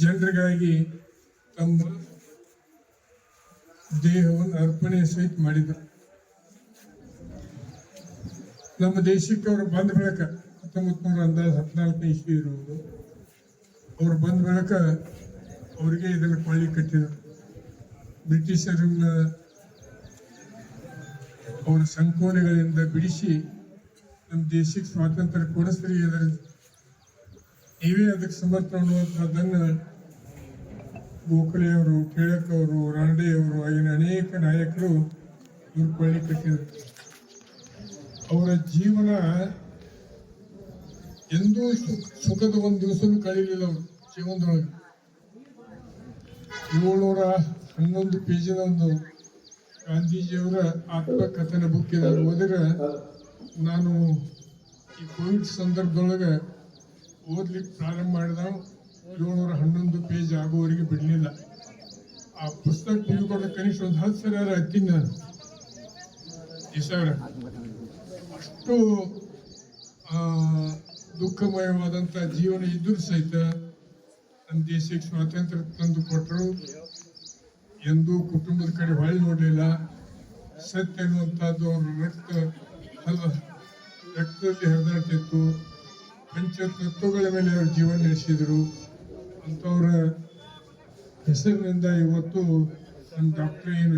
ಜನರಿಗಾಗಿ ತಮ್ಮ ದೇಹವನ್ನು ಅರ್ಪಣೆ ಸಹಿತ ಮಾಡಿದರು. ನಮ್ಮ ದೇಶಕ್ಕೆ ಅವರು ಬಂದ ಬಳಿಕ ಹತ್ತೊಂಬತ್ತು ನೂರ ಅಂದಾಜು ಹದಿನಾಲ್ಕನೇ ಇಸ್ವಿ ಇರುವುದು ಅವ್ರು ಬಂದ ಬಳಿಕ ಅವರಿಗೆ ಇದನ್ನು ಕೊಳ್ಳಿ ಕಟ್ಟಿದರು. ಬ್ರಿಟಿಷರನ್ನ ಅವರ ಸಂಕೋಲೆಗಳಿಂದ ಬಿಡಿಸಿ ನಮ್ಮ ದೇಶಕ್ಕೆ ಸ್ವಾತಂತ್ರ್ಯ ಕೊಡಿಸ್ರಿ ಅದರ ನೀವೇ ಅದಕ್ಕೆ ಸಮರ್ಥ ಅನ್ನುವಂಥದ್ದನ್ನು ಗೋಖಲೆಯವರು ಟಿಳಕ್ ಅವರು ರಾಣಡೆಯವರು, ಆಗಿನ ಅನೇಕ ನಾಯಕರು ಇವ್ರು ಕಟ್ಟಿದರು ಅವರ ಜೀವನ ಎಂದೂ ಸುಖದ ಒಂದು ದಿವಸನೂ ಕಳೀಲಿಲ್ಲ ಅವರು ಜೀವನದೊಳಗೆ. ಏಳ್ನೂರ ಹನ್ನೊಂದು ಪೇಜಿನ ಒಂದು ಗಾಂಧೀಜಿಯವರ ಆತ್ಮಕಥನ ಬುಕ್ ಇದೆ ಓದಿದ್ರೆ ನಾನು ಈ ಕೋವಿಡ್ ಸಂದರ್ಭದೊಳಗೆ ಓದ್ಲಿಕ್ಕೆ ಪ್ರಾರಂಭ ಮಾಡಿದ ಏಳ್ನೂರ ಹನ್ನೊಂದು ಪೇಜ್ ಆಗುವವರೆಗೆ ಬಿಡಲಿಲ್ಲ. ಆ ಪುಸ್ತಕ ತಿಳ್ಕೊಂಡು ಕನಿಷ್ಠ ಒಂದು ಹತ್ತು ಸಲ ಹತ್ತೀನಿ ನಾನು ಅಷ್ಟು ದುಃಖಮಯವಾದಂಥ ಜೀವನ ಇದ್ದರೂ ಸಹಿತ ನಮ್ಮ ದೇಶಕ್ಕೆ ಸ್ವಾತಂತ್ರ್ಯ ತಂದು ಕೊಟ್ಟರು. ಎಂದೂ ಕುಟುಂಬದ ಕಡೆ ಹೊಳೆ ನೋಡಲಿಲ್ಲ. ಸತ್ಯ ಅನ್ನುವಂಥದ್ದು ಅವ್ರ ರಕ್ತ ರಕ್ತದಲ್ಲಿ ಹರಿದಾಡ್ತಿತ್ತು. ಪಂಚತತ್ವಗಳ ಮೇಲೆ ಅವರು ಜೀವನ ನಡೆಸಿದರು. ಅಂಥವ್ರ ಹೆಸರಿನಿಂದ ಇವತ್ತು ನಮ್ಮ ಡಾಕ್ಟರ್ ಏನು